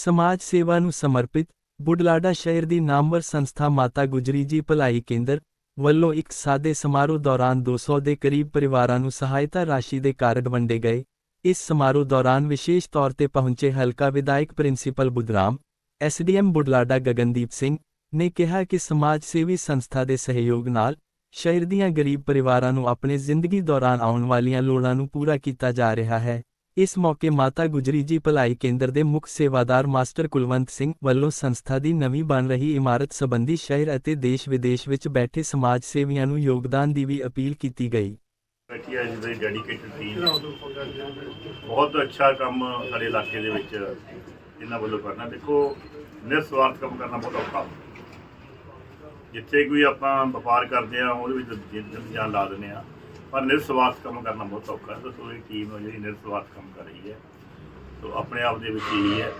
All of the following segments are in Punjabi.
ਸਮਾਜ ਸੇਵਾ ਨੂੰ ਸਮਰਪਿਤ ਬੁਢਲਾਡਾ ਸ਼ਹਿਰ ਦੀ ਨਾਮਵਰ ਸੰਸਥਾ ਮਾਤਾ ਗੁਜਰੀ ਜੀ ਭਲਾਈ ਕੇਂਦਰ ਵੱਲੋਂ ਇੱਕ ਸਾਦੇ ਸਮਾਰੋਹ ਦੌਰਾਨ 200 ਦੇ ਕਰੀਬ ਪਰਿਵਾਰਾਂ ਨੂੰ ਸਹਾਇਤਾ ਰਾਸ਼ੀ ਦੇ ਕਾਰਡ ਵੰਡੇ ਗਏ। ਇਸ ਸਮਾਰੋਹ ਦੌਰਾਨ ਵਿਸ਼ੇਸ਼ ਤੌਰ ਤੇ ਪਹੁੰਚੇ ਹਲਕਾ ਵਿਧਾਇਕ ਪ੍ਰਿੰਸੀਪਲ ਬੁਧਰਾਮ ਐਸਡੀਐਮ ਬੁਢਲਾਡਾ ਗਗਨਦੀਪ ਸਿੰਘ ਨੇ ਕਿਹਾ ਕਿ ਸਮਾਜ ਸੇਵੀ ਸੰਸਥਾ ਦੇ ਸਹਿਯੋਗ ਨਾਲ ਸ਼ਹਿਰ ਦੀਆਂ ਗਰੀਬ ਪਰਿਵਾਰਾਂ ਨੂੰ ਆਪਣੇ ਜ਼ਿੰਦਗੀ ਦੌਰਾਨ ਆਉਣ ਵਾਲੀਆਂ ਲੋੜਾਂ ਨੂੰ ਪੂਰਾ ਕੀਤਾ ਜਾ ਰਿਹਾ ਹੈ। ਇਸ ਮੌਕੇ ਮਾਤਾ ਗੁਜਰੀ ਜੀ ਭਲਾਈ ਕੇਂਦਰ ਦੇ ਮੁੱਖ ਸੇਵਾਦਾਰ ਮਾਸਟਰ ਕੁਲਵੰਤ ਸਿੰਘ ਵੱਲੋਂ ਸੰਸਥਾ ਦੀ ਨਵੀਂ ਬਣ ਰਹੀ ਇਮਾਰਤ ਸੰਬੰਧੀ ਸ਼ਹਿਰ ਅਤੇ ਦੇਸ਼ ਵਿਦੇਸ਼ ਵਿੱਚ ਬੈਠੇ ਸਮਾਜ ਸੇਵੀਆਂ ਨੂੰ ਯੋਗਦਾਨ ਦੀ ਵੀ ਅਪੀਲ ਕੀਤੀ ਗਈ। ਬੈਠੀ ਹੈ ਜਿਹੜੀ ਡੈਡੀਕੇਟਡ ਟੀਮ ਬਹੁਤ ਅੱਛਾ ਕੰਮ ਸਾਡੇ ਇਲਾਕੇ ਦੇ ਵਿੱਚ ਇਹਨਾਂ ਵੱਲੋਂ ਕਰਨਾ। ਦੇਖੋ, ਨਿਰਸਵਾਰਥ ਕੰਮ ਕਰਨਾ ਬਹੁਤ ਔਖਾ। ਜਿੱਥੇ ਕੋਈ ਆਪਾਂ ਵਪਾਰ ਕਰਦੇ ਆ ਉਹਦੇ ਵਿੱਚ ਜਾਨ ਲਾ ਦਿੰਦੇ ਆ ਪਰ ਨਿਰਸਵਾਰਥ ਕੰਮ ਕਰਨਾ ਬਹੁਤ ਔਖਾ ਹੈ। ਤਾਂ ਇਹ ਟੀਮ ਜਿਹੜੀ ਨਿਰਸਵਾਰਥ ਕੰਮ ਕਰ ਰਹੀ ਹੈ? ਸੋ ਆਪਣੇ ਆਪ ਦੇ ਵਿੱਚ ਹੀ ਹੈ।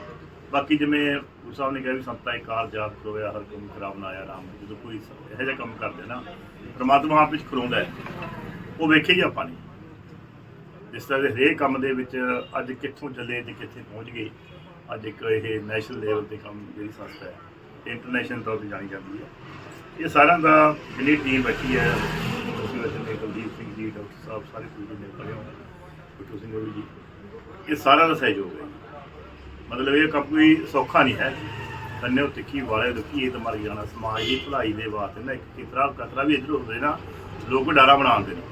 ਬਾਕੀ ਜਿਵੇਂ ਗੁਰੂ ਸਾਹਿਬ ਨੇ ਕਿਹਾ ਵੀ ਸੰਤਾ ਇੱਕ ਕਾਰ ਜਾਤ ਹੋਇਆ ਹਰ ਕੰਮ ਖਰਾਬ ਨਾ ਆਇਆ ਰਾਮ। ਜਦੋਂ ਕੋਈ ਇਹੋ ਜਿਹਾ ਕੰਮ ਕਰਦੇ ਨਾ, ਪ੍ਰਮਾਤਮਾ ਆਪ ਵਿੱਚ ਖਲੋਂਦਾ ਹੈ, ਉਹ ਵੇਖੇ ਹੀ ਆਪਾਂ ਨੇ ਜਿਸ ਤਰ੍ਹਾਂ ਦੇ ਹਰੇਕ ਕੰਮ ਦੇ ਵਿੱਚ ਅੱਜ ਕਿੱਥੋਂ ਚੱਲੇ ਤੇ ਕਿੱਥੇ ਪਹੁੰਚ ਗਏ, ਅੱਜ ਇੱਕ ਇਹ ਨੈਸ਼ਨਲ ਲੈਵਲ ਤੇ ਕੰਮ ਜਿਹੜੀ ਸੰਸਥਾ ਹੈ ਇੰਟਰਨੈਸ਼ਨਲ ਤੌਰ ਤੇ ਜਾਣੀ ਜਾਂਦੀ ਹੈ। ਇਹ ਸਾਰਿਆਂ ਦਾ ਜਿਹੜੀ ਟੀਮ ਬੈਠੀ ਹੈ ਤੁਸੀਂ ਵਿੱਚ ਨੇ ਕੁਲਦੀਪ ਸਿੰਘ ਜੀ, ਡਾਕਟਰ ਸਾਹਿਬ ਸਾਰੇ ਪੂਰੇ ਨੇ ਖੜੇ ਹੋ ਬਿੱਟੂ ਸਿੰਘ ਹੋਰੀ ਜੀ। ਇਹ ਸਾਰਿਆਂ ਦਾ ਸਹਿਯੋਗ ਹੈ। ਮਤਲਬ ਇਹ ਕੰਮ ਕੋਈ ਸੌਖਾ ਨਹੀਂ ਹੈ। ਕੰਨੇ ਤਿੱਖੀ, ਵਾਲੇ ਦੁਖੀ, ਇਹ ਤਾਂ ਮਰ ਜਾਣਾ। ਸਮਾਜ ਦੀ ਭਲਾਈ ਦੇ ਵਾਸਤੇ ਨਾ ਇੱਕ ਕਿਤਰਾ ਕਤਰਾ ਵੀ ਇਧਰ ਹੁੰਦੇ ਨਾ ਲੋਕ ਡਾਰਾ ਬਣਾਉਂਦੇ ਨੇ।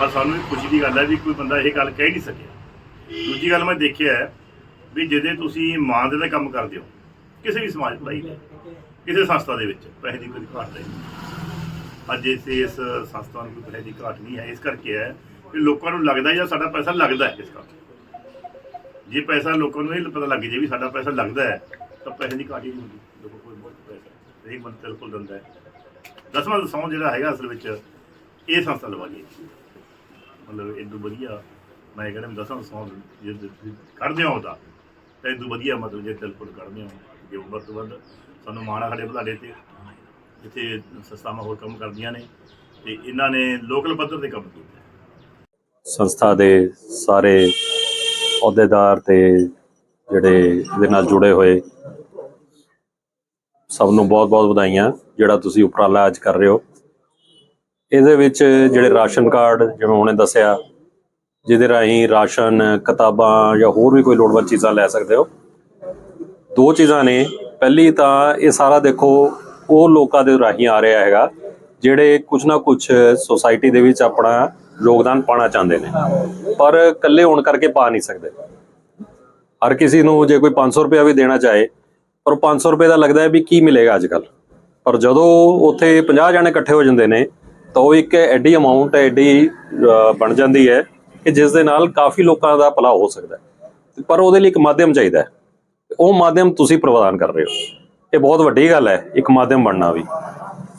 ਪਰ ਸਾਨੂੰ ਇਹ ਖੁਸ਼ੀ ਦੀ ਗੱਲ ਹੈ ਵੀ ਕੋਈ ਬੰਦਾ ਇਹ ਗੱਲ ਕਹਿ ਨਹੀਂ ਸਕਿਆ। ਦੂਜੀ ਗੱਲ ਮੈਂ ਦੇਖਿਆ ਹੈ ਵੀ ਜਿਹਦੇ ਤੁਸੀਂ ਮਾਂ ਦੇ ਦਾ ਕੰਮ ਕਰਦੇ ਹੋ, ਕਿਸੇ ਵੀ ਸਮਾਜ ਭਲਾਈ ਦੇ, ਕਿਸੇ ਸੰਸਥਾ ਦੇ ਵਿੱਚ, ਪੈਸੇ ਦੀ ਕੋਈ ਘਾਟ ਨਹੀਂ। ਅੱਜ ਇਸ ਇਸ ਸੰਸਥਾ ਨੂੰ ਕੋਈ ਪੈਸੇ ਦੀ ਘਾਟ ਨਹੀਂ ਹੈ, ਇਸ ਕਰਕੇ ਹੈ ਕਿ ਲੋਕਾਂ ਨੂੰ ਲੱਗਦਾ ਜਾਂ ਸਾਡਾ ਪੈਸਾ ਲੱਗਦਾ ਹੈ ਇਸ ਕਰਕੇ ਜੇ ਪੈਸਾ ਲੋਕਾਂ ਨੂੰ ਇਹ ਪਤਾ ਲੱਗ ਜੇ ਵੀ ਸਾਡਾ ਪੈਸਾ ਲੱਗਦਾ ਹੈ, ਤਾਂ ਪੈਸੇ ਦੀ ਘਾਟ ਹੀ ਨਹੀਂ ਹੁੰਦੀ। ਲੋਕਾਂ ਕੋਲ ਬਹੁਤ ਪੈਸਾ ਇਹ ਇੱਕ ਬੰਦਾ ਕੋਲ ਦਿੰਦਾ ਹੈ। ਦਸਵਾਂ ਦਸਵਾਂ ਜਿਹੜਾ ਹੈਗਾ ਅਸਲ ਵਿੱਚ, ਇਹ ਸੰਸਥਾ ਲਵਾ ਲਵਾਈ ਮਤਲਬ ਇਦੋਂ ਵਧੀਆ, ਮੈਂ ਕਹਿੰਦਾ ਵੀ ਦਸਵਾਂ ਦਸਵਾਂ ਜੇ ਤੁਸੀਂ ਕੱਢਦੇ ਹੋ ਉਹਦਾ ਤਾਂ ਇਦੋਂ ਵਧੀਆ ਮਤਲਬ ਜੇ ਤਿਲ ਕੋਲ ਕੱਢਦੇ ਹੋ, ਜੇ ਵੱਧ ਤੋਂ ਵੱਧ, ਸਾਨੂੰ ਮਾਣ ਆ ਸਾਡੇ ਬੁਲਾਡੇ ਤੇ। ਜਿੱਥੇ ਸੰਸਥਾਵਾਂ ਹੋਰ ਕੰਮ ਕਰਦੀਆਂ ਨੇ ਤੇ ਇਹਨਾਂ ਨੇ ਲੋਕਲ ਪੱਧਰ ਤੇ ਕੰਮ ਕੀਤਾ। ਸੰਸਥਾ ਦੇ ਸਾਰੇ ਅਹੁਦੇਦਾਰ ਤੇ ਜਿਹੜੇ ਇਹਦੇ ਨਾਲ ਜੁੜੇ ਹੋਏ ਸਭ ਨੂੰ ਬਹੁਤ-ਬਹੁਤ ਵਧਾਈਆਂ, ਜਿਹੜਾ ਤੁਸੀਂ ਉਪਰਾਲਾ ਅੱਜ ਕਰ ਰਹੇ ਹੋ। ਇਹਦੇ ਵਿੱਚ ਜਿਹੜੇ ਰਾਸ਼ਨ ਕਾਰਡ, ਜਿਵੇਂ ਹੁਣੇ ਦੱਸਿਆ, ਜਿਹਦੇ ਰਾਹੀਂ ਰਾਸ਼ਨ, ਕਿਤਾਬਾਂ ਜਾਂ ਹੋਰ ਵੀ ਕੋਈ ਲੋੜਵੰਦ ਚੀਜ਼ਾਂ ਲੈ ਸਕਦੇ ਹੋ। ਦੋ ਚੀਜ਼ਾਂ ਨੇ। ਪਹਿਲੀ ਤਾਂ ਇਹ ਸਾਰਾ ਦੇਖੋ ਉਹ ਲੋਕਾਂ ਦੇ ਰਾਹੀਂ ਆ ਰਿਹਾ ਹੈਗਾ, ਜਿਹੜੇ ਕੁਝ ਨਾ ਕੁਝ ਸੋਸਾਇਟੀ ਦੇ ਵਿੱਚ ਆਪਣਾ ਯੋਗਦਾਨ ਪਾਣਾ ਚਾਹੁੰਦੇ ਨੇ। ਪਰ ਇਕੱਲੇ ਹੋਣ ਕਰਕੇ ਪਾ ਨਹੀਂ ਸਕਦੇ। ਹਰ ਕਿਸੇ ਨੂੰ ਜੇ ਕੋਈ 500 ਰੁਪਇਆ ਵੀ ਦੇਣਾ ਚਾਹੇ, ਪਰ ਉਹ 500 ਰੁਪਏ ਦਾ ਲੱਗਦਾ ਹੈ ਵੀ ਕੀ ਮਿਲੇਗਾ ਅੱਜ ਕੱਲ ਪਰ ਜਦੋਂ ਉੱਥੇ 50 ਜਣੇ ਇਕੱਠੇ ਹੋ ਜਾਂਦੇ ਨੇ, ਤਾਂ ਉਹ ਇੱਕ ਐਡੀ ਅਮਾਉਂਟ ਐਡੀ ਬਣ ਜਾਂਦੀ ਹੈ ਕਿ ਜਿਸ ਦੇ ਨਾਲ ਕਾਫੀ ਲੋਕਾਂ ਦਾ ਭਲਾ ਹੋ ਸਕਦਾ ਪਰ ਉਹਦੇ ਲਈ ਇੱਕ ਮਾਧਿਅਮ ਚਾਹੀਦਾ ਉਹ ਮਾਧਿਅਮ ਤੁਸੀਂ ਪ੍ਰਦਾਨ ਕਰ ਰਹੇ ਹੋ। ਇਹ ਬਹੁਤ ਵੱਡੀ ਗੱਲ ਹੈ, ਇੱਕ ਮਾਧਿਅਮ ਬਣਨਾ ਵੀ।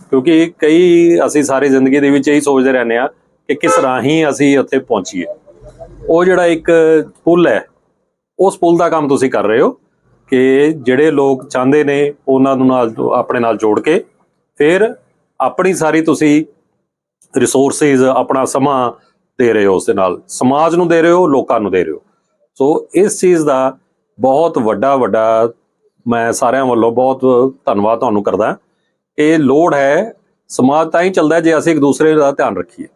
ਕਿਉਂਕਿ ਕਈ ਅਸੀਂ ਸਾਰੀ ਜ਼ਿੰਦਗੀ ਦੇ ਵਿੱਚ ਇਹੀ ਸੋਚਦੇ ਰਹਿੰਦੇ ਆ ਕਿ ਕਿਸ ਰਾਹੀਂ ਅਸੀਂ ਉੱਥੇ ਪਹੁੰਚੀਏ। ਉਹ ਜਿਹੜਾ ਇੱਕ ਪੁਲ ਹੈ, ਉਸ ਪੁਲ ਦਾ ਕੰਮ ਤੁਸੀਂ ਕਰ ਰਹੇ ਹੋ ਕਿ ਜਿਹੜੇ ਲੋਕ ਚਾਹੁੰਦੇ ਨੇ ਉਹਨਾਂ ਨੂੰ ਨਾਲ, ਆਪਣੇ ਨਾਲ ਜੋੜ ਕੇ ਫਿਰ ਆਪਣੀ ਸਾਰੀ ਤੁਸੀਂ ਰਿਸੋਰਸਿਸ ਆਪਣਾ ਸਮਾਂ ਦੇ ਰਹੇ ਹੋ ਉਸ ਦੇ ਨਾਲ। ਸਮਾਜ ਨੂੰ ਦੇ ਰਹੇ ਹੋ, ਲੋਕਾਂ ਨੂੰ ਦੇ ਰਹੇ ਹੋ। ਸੋ ਇਸ ਚੀਜ਼ ਦਾ ਬਹੁਤ ਵੱਡਾ ਵੱਡਾ ਮੈਂ ਸਾਰਿਆਂ ਵੱਲੋਂ ਬਹੁਤ ਧੰਨਵਾਦ ਤੁਹਾਨੂੰ ਕਰਦਾ ਇਹ ਲੋੜ ਹੈ, ਸਮਾਜ ਤਾਂ ਹੀ ਚੱਲਦਾ ਜੇ ਅਸੀਂ ਇੱਕ ਦੂਸਰੇ ਦਾ ਧਿਆਨ ਰੱਖੀਏ।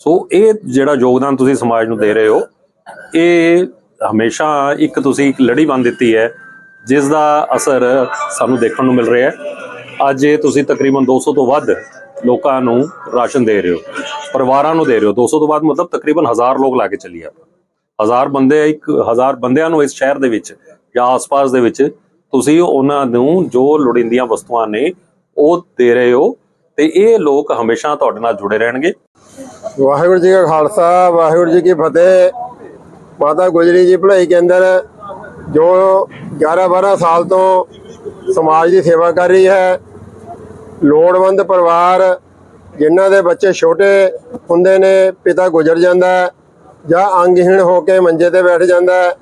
ਸੋ ਇਹ ਜਿਹੜਾ ਯੋਗਦਾਨ ਤੁਸੀਂ ਸਮਾਜ ਨੂੰ ਦੇ ਰਹੇ ਹੋ, ਇਹ ਹਮੇਸ਼ਾ ਇੱਕ ਤੁਸੀਂ ਇੱਕ ਲੜੀ ਬੰਨ ਦਿੱਤੀ ਹੈ, ਜਿਸ ਦਾ ਅਸਰ ਸਾਨੂੰ ਦੇਖਣ ਨੂੰ ਮਿਲ ਰਿਹਾ ਹੈ। ਅੱਜ ਇਹ ਤੁਸੀਂ ਤਕਰੀਬਨ 200 ਤੋਂ ਵੱਧ ਲੋਕਾਂ ਨੂੰ ਰਾਸ਼ਨ ਦੇ ਰਹੇ ਹੋ, ਪਰਿਵਾਰਾਂ ਨੂੰ ਦੇ ਰਹੇ ਹੋ। 200 ਤੋਂ ਵੱਧ ਮਤਲਬ ਤਕਰੀਬਨ 1000 ਲੋਕ ਲਾ ਕੇ ਚੱਲੀਏ ਆਪਾਂ। ਹਜ਼ਾਰ ਬੰਦੇ ਇੱਕ, ਹਜ਼ਾਰ ਬੰਦਿਆਂ ਨੂੰ ਇਸ ਸ਼ਹਿਰ ਦੇ ਵਿੱਚ ਜਾਂ ਆਸ-ਪਾਸ ਦੇ ਵਿੱਚ ਤੁਸੀਂ ਉਹਨਾਂ ਨੂੰ ਜੋ ਲੋੜੀਂਦੀਆਂ ਵਸਤੂਆਂ ਨੇ ਉਹ ਦੇ ਰਹੇ ਹੋ ਤੇ ਇਹ ਲੋਕ ਹਮੇਸ਼ਾ ਤੁਹਾਡੇ ਨਾਲ ਜੁੜੇ ਰਹਿਣਗੇ। ਵਾਹਿਗੁਰੂ ਜੀ ਕਾ ਖਾਲਸਾ, ਵਾਹਿਗੁਰੂ ਜੀ ਕੀ ਫਤਿਹ। ਮਾਤਾ ਗੁਜਰੀ ਜੀ ਭਲਾਈ ਕੇਂਦਰ, ਜੋ 11-12 ਸਾਲ ਤੋਂ ਸਮਾਜ ਦੀ ਸੇਵਾ ਕਰ ਰਹੀ ਹੈ, ਲੋੜਵੰਦ ਪਰਿਵਾਰ ਜਿਨ੍ਹਾਂ ਦੇ ਬੱਚੇ ਛੋਟੇ ਹੁੰਦੇ ਨੇ, ਪਿਤਾ ਗੁਜ਼ਰ ਜਾਂਦਾ ਜਾਂ ਅੰਗਹੀਣ ਹੋ ਕੇ ਮੰਜੇ ਤੇ ਬੈਠ ਜਾਂਦਾ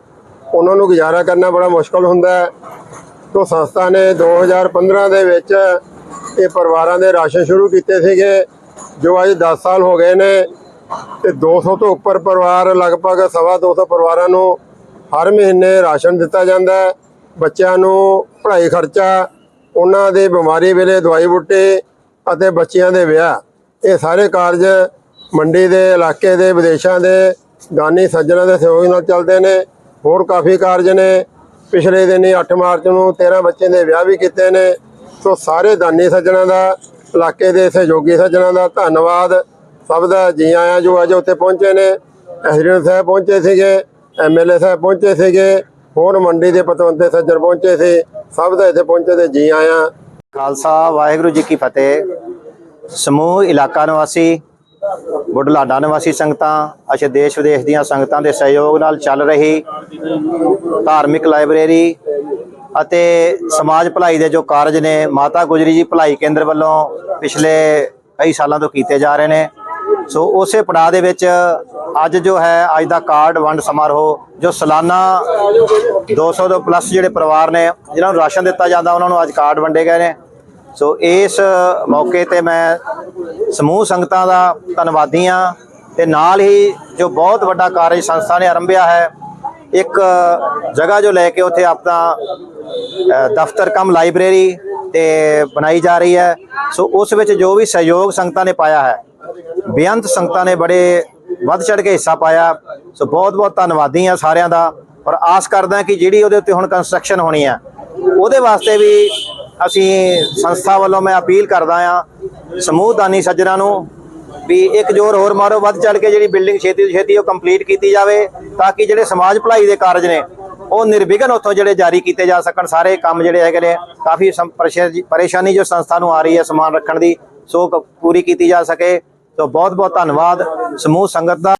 ਉਹਨਾਂ ਨੂੰ ਗੁਜ਼ਾਰਾ ਕਰਨਾ ਬੜਾ ਮੁਸ਼ਕਲ ਹੁੰਦਾ ਹੈ। ਤੋਂ ਸੰਸਥਾ ਨੇ 2015 ਦੇ ਵਿੱਚ ਇਹ ਪਰਿਵਾਰਾਂ ਦੇ ਰਾਸ਼ਨ ਸ਼ੁਰੂ ਕੀਤੇ ਸੀਗੇ, ਜੋ ਅੱਜ 10 ਸਾਲ ਹੋ ਗਏ ਨੇ ਤੇ 200 ਤੋਂ ਉੱਪਰ ਪਰਿਵਾਰ, ਲਗਭਗ ਸਵਾ 200 ਪਰਿਵਾਰਾਂ ਨੂੰ ਹਰ ਮਹੀਨੇ ਰਾਸ਼ਨ ਦਿੱਤਾ ਜਾਂਦਾ ਹੈ। ਬੱਚਿਆਂ ਨੂੰ ਪੜ੍ਹਾਈ ਖਰਚਾ, ਉਹਨਾਂ ਦੇ ਬਿਮਾਰੀ ਵੇਲੇ ਦਵਾਈ ਬੂਟੇ ਅਤੇ ਬੱਚਿਆਂ ਦੇ ਵਿਆਹ, ਇਹ ਸਾਰੇ ਕਾਰਜ ਮੰਡੀ ਦੇ, ਇਲਾਕੇ ਦੇ, ਵਿਦੇਸ਼ਾਂ ਦੇ ਦਾਨੀ ਸੱਜਣਾਂ ਦੇ ਸਹਿਯੋਗ ਨਾਲ ਚੱਲਦੇ ਨੇ। ਹੋਰ ਕਾਫੀ ਕਾਰਜ ਨੇ। ਪਿਛਲੇ ਦਿਨੀ 8 ਮਾਰਚ ਨੂੰ 13 ਬੱਚਿਆਂ ਦੇ ਵਿਆਹ ਵੀ ਕੀਤੇ ਨੇ। ਸੋ ਸਾਰੇ ਦਾਨੀ ਸੱਜਣਾਂ ਦਾ, ਇਲਾਕੇ ਦੇ ਸਹਿਯੋਗੀ ਸੱਜਣਾਂ ਦਾ ਧੰਨਵਾਦ। ਸਭ ਦਾ ਜੀ ਆਇਆਂ ਜੋ ਅੱਜ ਉੱਥੇ ਪਹੁੰਚੇ ਨੇ। ਐਸਡੀਐਮ ਸਾਹਿਬ ਪਹੁੰਚੇ ਸੀਗੇ, ਐਮਐਲਏ ਸਾਹਿਬ ਪਹੁੰਚੇ ਸੀਗੇ, ਹੋਰ ਮੰਡੀ ਦੇ ਪਤਵੰਤੇ ਸੱਜਣ ਪਹੁੰਚੇ ਸੀ। ਸਭ ਦਾ ਇੱਥੇ ਪਹੁੰਚੇ ਤੇ ਜੀ ਆਇਆਂ। ਖਾਲਸਾ, ਵਾਹਿਗੁਰੂ ਜੀ ਕੀ ਫਤਿਹ। ਸਮੂਹ ਇਲਾਕਾ ਨਿਵਾਸੀ ਬੁਢਲਾਡਾ ਨਿਵਾਸੀ ਸੰਗਤਾਂ ਅਤੇ ਦੇਸ਼ ਵਿਦੇਸ਼ ਦੀਆਂ ਸੰਗਤਾਂ ਦੇ ਸਹਿਯੋਗ ਨਾਲ ਚੱਲ ਰਹੀ ਧਾਰਮਿਕ ਲਾਇਬ੍ਰੇਰੀ ਅਤੇ ਸਮਾਜ ਭਲਾਈ ਦੇ ਜੋ ਕਾਰਜ ਨੇ, ਮਾਤਾ ਗੁਜਰੀ ਜੀ ਭਲਾਈ ਕੇਂਦਰ ਵੱਲੋਂ ਪਿਛਲੇ ਕਈ ਸਾਲਾਂ ਤੋਂ ਕੀਤੇ ਜਾ ਰਹੇ ਨੇ। ਸੋ ਉਸੇ ਪੜਾਅ ਦੇ ਵਿੱਚ ਅੱਜ ਜੋ ਹੈ, ਅੱਜ ਦਾ ਕਾਰਡ ਵੰਡ ਸਮਾਰੋਹ, ਜੋ ਸਾਲਾਨਾ 200 ਤੋਂ ਪਲੱਸ ਜਿਹੜੇ ਪਰਿਵਾਰ ਨੇ, ਜਿਨ੍ਹਾਂ ਨੂੰ ਰਾਸ਼ਨ ਦਿੱਤਾ ਜਾਂਦਾ, ਉਹਨਾਂ ਨੂੰ ਅੱਜ ਕਾਰਡ ਵੰਡੇ ਗਏ ਨੇ। ਸੋ ਇਸ ਮੌਕੇ ਤੇ ਮੈਂ ਸਮੂਹ ਸੰਗਤਾਂ ਦਾ ਧੰਨਵਾਦੀ ਹਾਂ ਤੇ ਨਾਲ ਹੀ ਜੋ ਬਹੁਤ ਵੱਡਾ ਕਾਰਜ ਸੰਸਥਾ ਨੇ ਆਰੰਭਿਆ ਹੈ, ਇੱਕ ਜਗ੍ਹਾ ਜੋ ਲੈ ਕੇ ਉੱਥੇ ਆਪਣਾ ਦਫ਼ਤਰ ਕਮ ਲਾਇਬ੍ਰੇਰੀ ਤੇ ਬਣਾਈ ਜਾ ਰਹੀ ਹੈ। ਸੋ ਉਸ ਵਿੱਚ ਜੋ ਵੀ ਸਹਿਯੋਗ ਸੰਗਤਾਂ ਨੇ ਪਾਇਆ ਹੈ, ਬੇਅੰਤ ਸੰਗਤਾਂ ਨੇ ਬੜੇ ਵੱਧ ਚੜ ਕੇ ਹਿੱਸਾ ਪਾਇਆ। ਸੋ ਬਹੁਤ ਬਹੁਤ ਧੰਨਵਾਦੀ ਹਾਂ ਸਾਰਿਆਂ ਦਾ ਔਰ ਆਸ ਕਰਦਾ ਕਿ ਜਿਹੜੀ ਉਹਦੇ ਉੱਤੇ ਹੁਣ ਕੰਸਟਰਕਸ਼ਨ ਹੋਣੀ ਹੈ, ਉਹਦੇ ਵਾਸਤੇ ਵੀ ਅਸੀਂ ਸੰਸਥਾ ਵੱਲੋਂ ਮੈਂ ਅਪੀਲ ਕਰਦਾ ਹਾਂ ਸਮੂਹ ਦਾਨੀ ਸੱਜਣਾ ਨੂੰ ਵੀ ਇੱਕ ਜੋਰ ਹੋਰ ਮਾਰੋ, ਵੱਧ ਚੜ ਕੇ ਜਿਹੜੀ ਬਿਲਡਿੰਗ ਛੇਤੀ ਤੋਂ ਛੇਤੀ ਉਹ ਕੰਪਲੀਟ ਕੀਤੀ ਜਾਵੇ ਤਾਂ ਕਿ ਜਿਹੜੇ ਸਮਾਜ ਭਲਾਈ ਦੇ ਕਾਰਜ ਨੇ, ਉਹ ਨਿਰਵਿਘਨ ਉੱਥੋਂ ਜਿਹੜੇ ਜਾਰੀ ਕੀਤੇ ਜਾ ਸਕਣ। ਸਾਰੇ ਕੰਮ ਜਿਹੜੇ ਹੈਗੇ ਨੇ, ਕਾਫੀ ਪਰੇਸ਼ਾਨੀ ਜੋ ਸੰਸਥਾ ਨੂੰ ਆ ਰਹੀ ਹੈ ਸਮਾਨ ਰੱਖਣ ਦੀ, ਸੋ ਪੂਰੀ ਕੀਤੀ ਜਾ ਸਕੇ। ਸੋ ਬਹੁਤ ਬਹੁਤ ਧੰਨਵਾਦ। ਸਮੂਹ ਸੰਗਤ ਦਾ